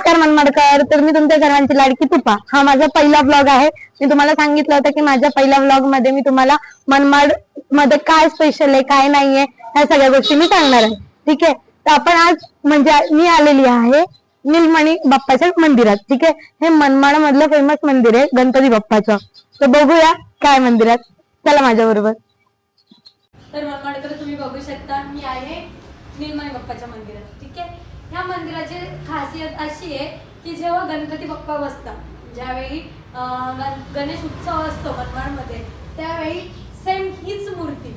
नमस्कार मनमाडकर. तर मी तुमच्या सर्वांची लाडकी तुपा. हा माझा पहिला ब्लॉग आहे. मी तुम्हाला सांगितलं होतं की माझ्या पहिल्या ब्लॉगमध्ये मी तुम्हाला मनमाडमध्ये काय स्पेशल आहे काय नाहीये ह्या सगळ्या गोष्टी मी सांगणार आहे. ठीक आहे? तर आपण आज म्हणजे मी आलेली आहे निलमणी बाप्पाच्या मंदिरात. ठीक आहे? हे मनमाड मधलं फेमस मंदिर आहे गणपती बाप्पाचं. तर बघूया काय मंदिरात. चला माझ्या बरोबर तर मनमाडकर तुम्ही बघू शकता मी आहे निलमणी बाप्पाच्या मंदिरात. ह्या मंदिराची खासियत अशी आहे की जेव्हा गणपती बाप्पा बसतात ज्यावेळी गण- गणेश उत्सव असतो मनमाडमध्ये त्यावेळी सेम हीच मूर्ती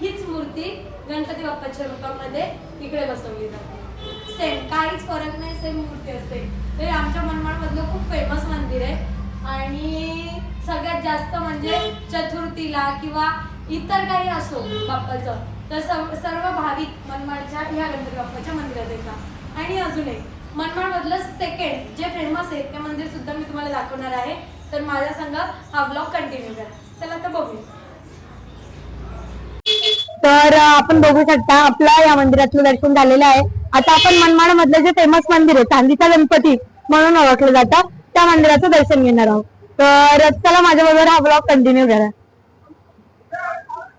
हीच मूर्ती गणपती बाप्पाच्या रूपामध्ये इकडे बसवली जाते. सेम काहीच फरक नाही सेम मूर्ती असते. ते आमच्या मनमाडमधलं खूप फेमस मंदिर आहे. आणि सगळ्यात जास्त म्हणजे चतुर्थीला किंवा इतर काही असो बाप्पाचं तर सर्व सर्व भाविक मनमाडच्या ह्या गणपती बाप्पाच्या मंदिरात येतात. आणि अजून एक मनमाडमधलं सेकंड जे फेमस आहे ते मंदिर सुद्धा मी तुम्हाला दाखवणार आहे. तर माझ्या संघात हा ब्लॉग कंटिन्यू करा. चला तर बघूया. तर आपण बघू शकता आपलं या मंदिरातलं दर्शन झालेलं आहे. आता आपण मनमाड मधलं जे फेमस मंदिर आहे चांदीचा गणपती म्हणून ओळखलं जातं त्या मंदिराचं दर्शन घेणार आहोत. तर चला माझ्या बरोबर हा ब्लॉग कंटिन्यू करा.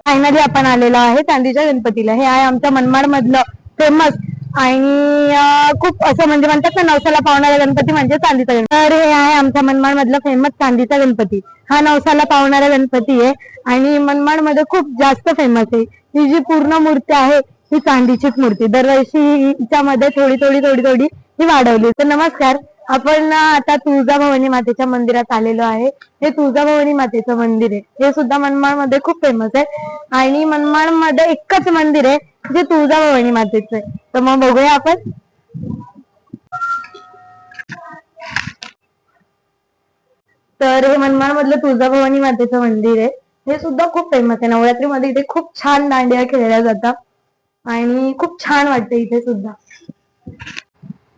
फायनली आपण आलेलो आहे चांदीच्या गणपतीला. हे आहे आमच्या मनमाड मधलं फेमस आणि खूप असं म्हणजे म्हणतात ना नवसाला पावणारा गणपती म्हणजे चांदीचा गणपती. तर हे आहे आमच्या मनमाड मधला फेमस चांदीचा गणपती. हा नवसाला पावणारा गणपती आहे. आणि मनमाडमध्ये खूप जास्त फेमस आहे. ही जी पूर्ण मूर्ती आहे ही चांदीचीच मूर्ती. दरवर्षी हिच्यामध्ये थोडी थोडी थोडी थोडी ही वाढवली. तर नमस्कार. आपण आता तुळजाभवानी मातेच्या मंदिरात आलेलो आहे. हे तुळजाभवानी मातेचं मंदिर आहे. हे सुद्धा मनमाडमध्ये खूप फेमस आहे. आणि मनमाडमध्ये एकच मंदिर आहे. जे तुळजाभवानी मातेचं. आहे तर मग बघूया आपण. तर हे मनमाड मधलं तुळजाभवानी मातेचं मंदिर आहे. हे सुद्धा खूप फेमस आहे. नवरात्रीमध्ये इथे खूप छान दांडिया खेळल्या जातात. आणि खूप छान वाटते इथे सुद्धा.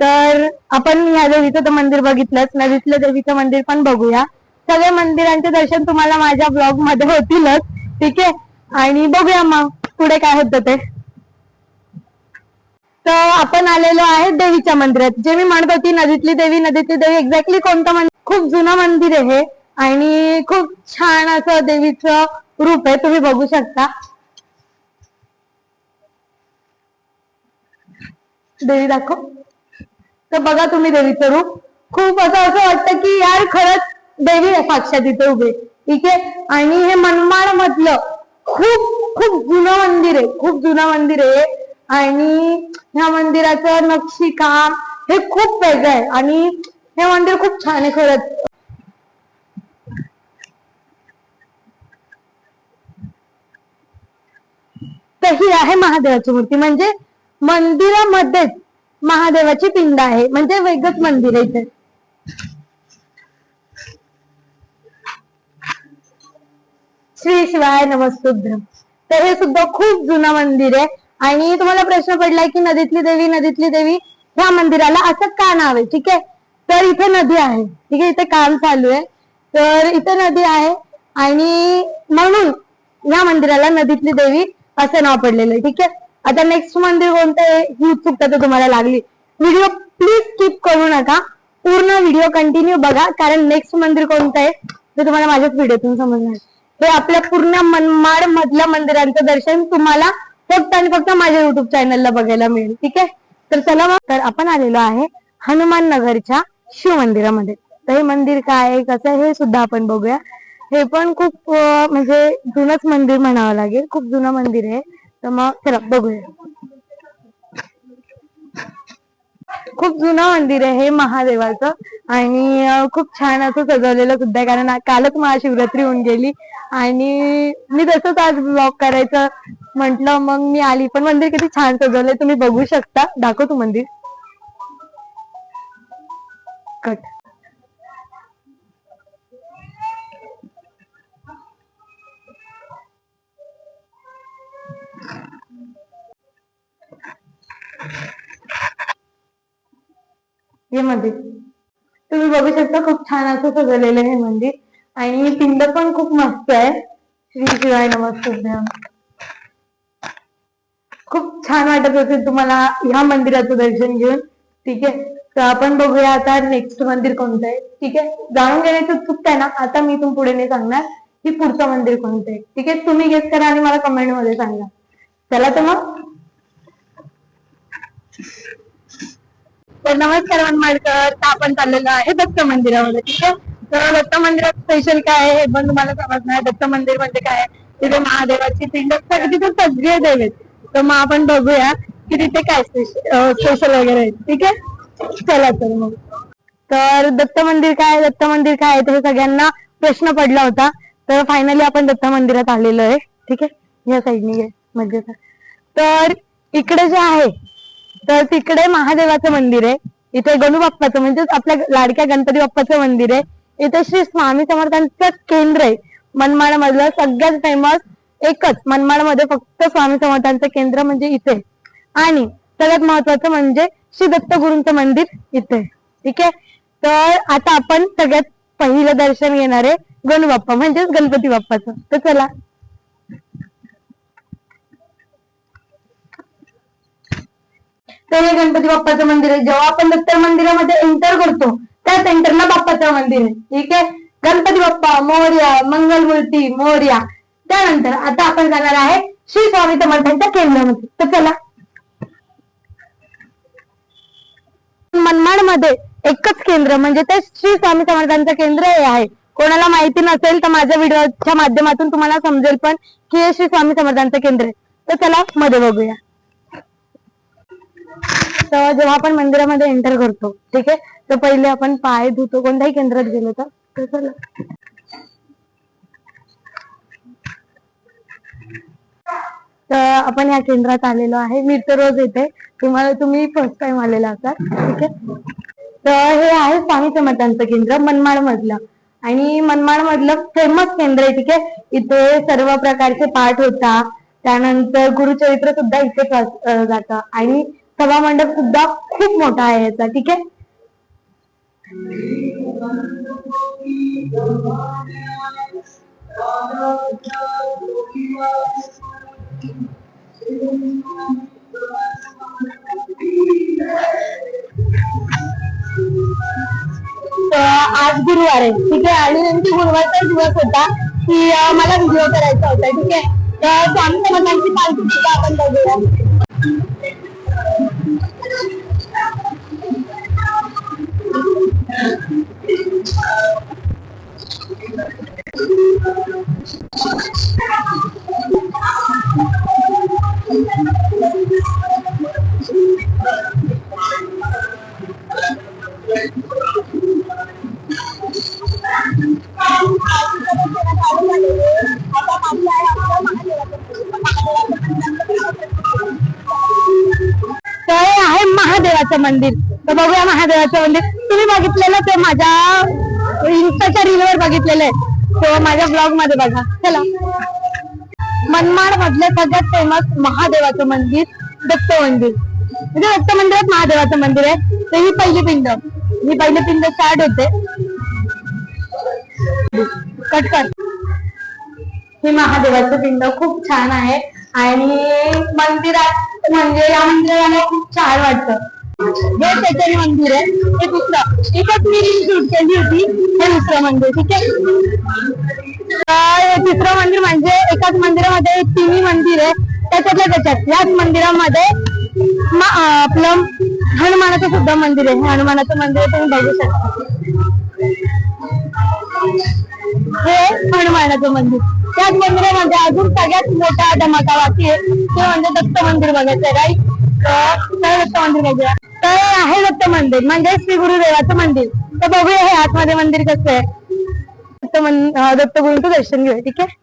तर आपण या देवीचं तर मंदिर बघितलंच. नदीतलं देवीचं मंदिर पण बघूया. सगळ्या मंदिरांचे दर्शन तुम्हाला माझ्या ब्लॉगमध्ये होतीलच. ठीक आहे? आणि बघूया मग पुढे काय होतं ते. तर आपण आलेलो आहे देवीच्या मंदिरात. जे मी म्हणत होती नदीतली देवी नदीतली देवी एक्झॅक्टली कोणतं मंदिर? खूप जुनं मंदिर आहे आणि खूप छान असं देवीचं रूप आहे तुम्ही बघू शकता. देवी दाखव. तर बघा तुम्ही देवीचं रूप. खूप असं असं वाटतं की यार खरंच देवी आहे साक्षात इथे उभे ठीक आहे? आणि हे मनमाड मधलं खूप खूप जुनं मंदिर आहे. खूप जुनं मंदिर आहे आणि ह्या मंदिराचं नक्षीकाम हे खूप वेगळं आहे. आणि हे मंदिर खूप छान आहे खरंच. तर ही आहे महादेवाची मूर्ती. म्हणजे मंदिरामध्येच महादेवाची पिंड आहे. म्हणजे वेगळंच मंदिर आहे इथे. श्री शिवाय नमस्तुभ्यम तर हे सुद्धा खूप जुनं मंदिर आहे. आणि तुम्हाला प्रश्न पडलाय की नदीतली देवी नदीतली देवी ह्या मंदिराला असं का नाव आहे? ठीक आहे? तर इथे नदी आहे. ठीक आहे? इथे काम चालू आहे. तर इथे नदी आहे आणि म्हणून या मंदिराला नदीतली देवी असं नाव पडलेलं आहे. ठीक आहे? आता नेक्स्ट मंदिर कोणतं आहे? ही उत्सुकता तर तुम्हाला लागली. व्हिडिओ प्लीज स्किप करू नका. पूर्ण व्हिडिओ कंटिन्यू बघा. कारण नेक्स्ट मंदिर कोणतं आहे? ते तुम्हाला माझ्याच व्हिडिओतून समजणार. हे आपल्या पूर्ण मनमाड मधल्या मंदिरांचं दर्शन तुम्हाला फक्त आणि फक्त माझ्या युट्यूब चॅनलला बघायला मिळेल ठीक आहे? तर चला मग तर आपण आलेलो आहे हनुमान नगरच्या शिव मंदिरामध्ये. तर हे मंदिर काय आहे कसं हे सुद्धा आपण बघूया. हे पण खूप म्हणजे जुनच मंदिर म्हणावं लागेल खूप जुनं मंदिर आहे. तर मग चला बघूया. खूप जुनं मंदिर आहे हे महादेवाचं. आणि खूप छान असं सजवलेलं सुद्धा आहे. कारण कालच महाशिवरात्री होऊन गेली. आणि मी तसंच आज ब्लॉग करायचं म्हंटल मग मी आली. पण मंदिर किती छान सजवलंय. तुम्ही बघू शकता. दाखव तू मंदिर. कट मध्ये तुम्ही बघू शकता खूप छान असं सजवलेलं आहे हे मंदिर. आणि पिंड पण खूप मस्त आहे. श्री शिवाय नमस्तुभ्यम खूप छान वाटत असेल तुम्हाला ह्या मंदिराचं दर्शन घेऊन. ठीक आहे? तर आपण बघूया आता नेक्स्ट मंदिर कोणतं आहे. ठीक आहे? जाणून घेण्याची उत्सुकता आहे ना? आता मी तुम पुढे नाही सांगणार. की पुढचं मंदिर कोणतं आहे? ठीक आहे? तुम्ही गेस करा आणि मला कमेंटमध्ये सांगा. चला तर मग. तर नमस्कार मनमाडकर आपण चाललेलो आहे दत्त मंदिरामध्ये ठीक आहे? तर दत्त मंदिरात स्पेशल काय आहे हे पण तुम्हाला समजणार दत्त मंदिर म्हणजे काय? तिथे महादेवाची पिंड तिथे सगळे देव आहेत. तर मग आपण बघूया की तिथे काय स्पेशल वगैरे आहे ठीक आहे? चला तर मग. तर दत्त मंदिर काय दत्त मंदिर काय आहे? तर हे सगळ्यांना प्रश्न पडला होता. तर फायनली आपण दत्त मंदिरात आलेलो आहे ठीक आहे? या साईडने मध्येचा तर इकडे जे आहे तर तिकडे महादेवाचं मंदिर आहे. इथे गणू बाप्पाचं म्हणजेच आपल्या लाडक्या गणपती बाप्पाचं मंदिर आहे. इथे श्री स्वामी समर्थांचं केंद्र आहे. मनमाड मधलं सगळ्यात फेमस एकच मनमाडमध्ये फक्त स्वामी समर्थांचं केंद्र म्हणजे इथे. आणि सगळ्यात महत्वाचं म्हणजे श्री दत्त गुरूंचं मंदिर इथे. ठीक आहे? तर आता आपण सगळ्यात पहिलं दर्शन घेणार आहे गणू बाप्पा म्हणजेच गणपती बाप्पाचं. तर चला. तर हे गणपती बाप्पाचं मंदिर आहे. जेव्हा आपण दत्तर मंदिरामध्ये एंटर करतो त्या सेंटरला बाप्पाचं मंदिर आहे. ठीक आहे? गणपती बाप्पा मोर्या मंगलमूर्ती मोर्या. त्यानंतर आता आपण जाणार आहे श्री स्वामी समर्थांच्या केंद्रामध्ये. तर चला. मनमाडमध्ये एकच केंद्र म्हणजे ते श्री स्वामी समर्थांचं केंद्र हे आहे. कोणाला माहिती नसेल तर माझ्या व्हिडिओच्या माध्यमातून तुम्हाला समजेल पण की हे श्री स्वामी समर्थांचं केंद्र आहे. तर चला मध्ये बघूया. तर जेव्हा आपण मंदिरामध्ये एंटर करतो ठीक आहे? तर पहिले आपण पाय धुतो. कोणत्याही केंद्रात गेलो तर? तर चला. तर आपण या केंद्रात आलेलो आहे. मी तर रोज येते. तुम्हाला तुम्ही फर्स्ट टाइम आलेला असाल ठीक आहे? तर हे आहे स्वामी समर्थांचं केंद्र मनमाड मधलं आणि मनमाड मधलं फेमस केंद्र आहे ठीक आहे? इथे सर्व प्रकारचे पाठ होता त्यानंतर गुरुचरित्र सुद्धा इथे जातं. आणि सभा मंडप सुद्धा खूप मोठा आहे याचा ठीक आहे? आज गुरुवार आहे ठीक आहे? आणि नेमकी गुरुवारचा दिवस होता की मला व्हिडिओ करायचा होता ठीक आहे? तर स्वामी समर्थांची पालखी सुद्धा आपण बघूया तर हे आहे महादेवाचं मंदिर तर बघूया महादेवाचं मंदिर तुम्ही बघितलेलं ते माझ्या इन्स्टाच्या रीलवर बघितलेलं आहे. तो माझ्या ब्लॉगमध्ये बघा. चला. मनमाड मधले सगळ्यात फेमस महादेवाचं मंदिर दत्त मंदिर. म्हणजे दत्त मंदिरात महादेवाचं मंदिर आहे. तर ही पहिली पिंड. ही पहिली पिंड स्टार्ट होते. कट कर. हे महादेवाचं पिंड खूप छान आहे. आणि मंदिरात म्हणजे या मंदिराला खूप छान वाटतं. हे मंदिर आहे. हे दुसरं. एकच मी शूट केली होती हे दुसरं मंदिर ठीक आहे? तिसरं मंदिर म्हणजे एकाच मंदिरामध्ये तिन्ही मंदिर आहे. त्याच्यातल्या त्याच्यात याच मंदिरामध्ये आपलं हनुमानाचं सुद्धा मंदिर आहे. हनुमानाचं मंदिर तुम्ही बघू शकता. हे हनुमानाचं मंदिर. त्याच मंदिरामध्ये अजून सगळ्यात मोठा धमाका बाकी आहे. ते म्हणजे दत्त मंदिर बघायचं राईट दत्त मंदिर बघूया. तर आहे दत्त मंदिर. म्हणजे श्री गुरुदेवाचं मंदिर. तर बघूया हे आतमध्ये मंदिर कसं आहे. दत्त मन- दत्त दर्शन घेऊया ठीक आहे?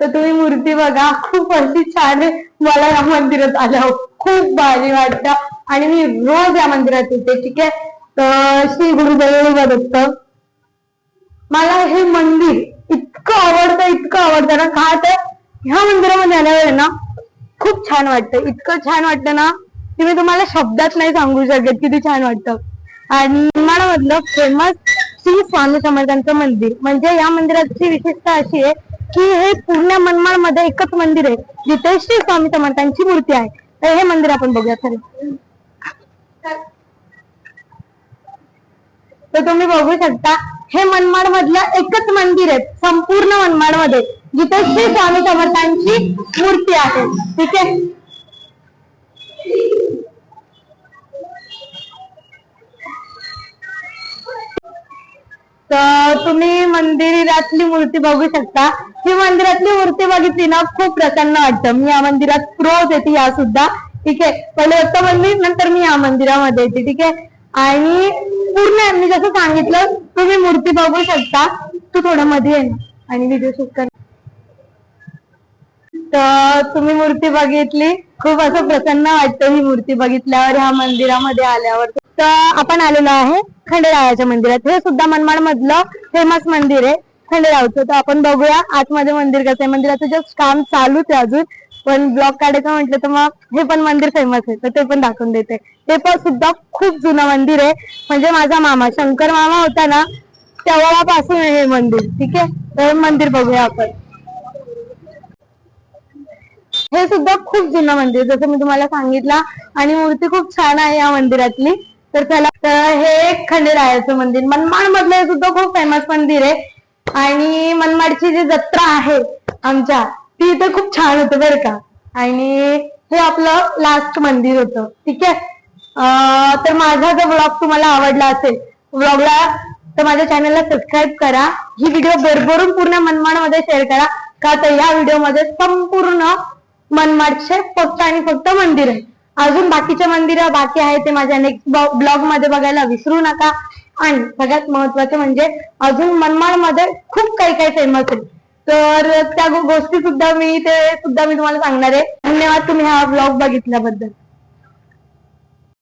तर तुम्ही मूर्ती बघा खूप अशी छान आहे. मला या मंदिरात आल्या हो. खूप भारी वाटतं. आणि मी रोज या मंदिरात येते ठीक आहे? तर श्री गुरुदेव दत्त. मला हे मंदिर इतकं आवडतं इतकं आवडतं ना. का तर ह्या मंदिरामध्ये आल्यावर ना खूप छान वाटतं. इतकं छान वाटतं ना की मी तुम्हाला शब्दात नाही सांगू शकत किती छान वाटतं. आणि मधलं फेमस श्री स्वामी समर्थांचं मंदिर. म्हणजे या मंदिराची विशेषता अशी आहे की हे पूर्ण मनमाडमध्ये एकच मंदिर आहे जिथे श्री स्वामी समर्थांची मूर्ती आहे. तर हे मंदिर आपण बघूया खरं. तर तुम्ही बघू शकता हे मनमाड मधलं एकच मंदिर आहे संपूर्ण मनमाडमध्ये जिथे श्री स्वामी समर्थांची मूर्ती आहे. ठीक आहे? तर तुम्ही मंदिरातली मूर्ती बघू शकता. ही मंदिरातली मूर्ती बघितली ना खूप प्रसन्न वाटतं. मी या मंदिरात रोज येते या सुद्धा ठीक आहे? पहिले होतं मंदिर नंतर मी या मंदिरामध्ये येते. ठीक आहे? आणि पूर्ण मी जसं सांगितलं तुम्ही मूर्ती बघू शकता. तू थोडं मध्ये आहे ना. आणि व्हिडिओ शूट कर. तर तुम्ही मूर्ती बघितली. खूप असं प्रसन्न वाटतं ही मूर्ती बघितल्यावर ह्या मंदिरामध्ये आल्यावर. तर आपण आलेलो आहे खंडेरायाच्या मंदिरात. हे सुद्धा मनमाड मधलं फेमस मंदिर आहे खंडेरावचं. तर आपण बघूया. आतमध्ये मंदिर कसं आहे. मंदिराचं जस्ट काम चालूच आहे अजून. पण ब्लॉग काढायचं म्हटलं तर मग हे पण मंदिर फेमस आहे तर ते पण दाखवून देते. ते पण सुद्धा खूप जुनं मंदिर आहे. म्हणजे माझा मामा शंकर मामा होता ना तेव्हापासून हे मंदिर ठीक आहे? तर मंदिर बघूया आपण. हे सुद्धा खूप जुनं मंदिर जसं मी तुम्हाला सांगितलं आणि मूर्ती खूप छान आहे या मंदिरातली. तर चला तर हे एक खंडेरायाचं मंदिर मनमाड मधलं हे सुद्धा खूप फेमस मंदिर आहे. आणि मनमाडची जी जत्रा आहे आमच्या ती इथं खूप छान होतं बरं का. आणि हे आपलं लास्ट मंदिर होतं. ठीक आहे? तर माझा जर ब्लॉग तुम्हाला आवडला असेल ब्लॉगला तर माझ्या चॅनलला सबस्क्राईब करा. ही व्हिडिओ भरभरून पूर्ण मनमाडमध्ये शेअर करा. का तर या व्हिडिओमध्ये संपूर्ण मनमाडचे फक्त आणि फक्त मंदिर आहे. अजून बाकीचे मंदिर बाकी आहे ते माझ्या नेक्स्ट ब्लॉगमध्ये बघायला विसरू नका. आणि सगळ्यात महत्त्वाचे म्हणजे अजून मनमाडमध्ये खूप काही काही फेमस आहे. तर त्या गोष्टी सुद्धा मी ते सुद्धा मी तुम्हाला सांगणार आहे. धन्यवाद तुम्ही हा ब्लॉग बघितल्याबद्दल.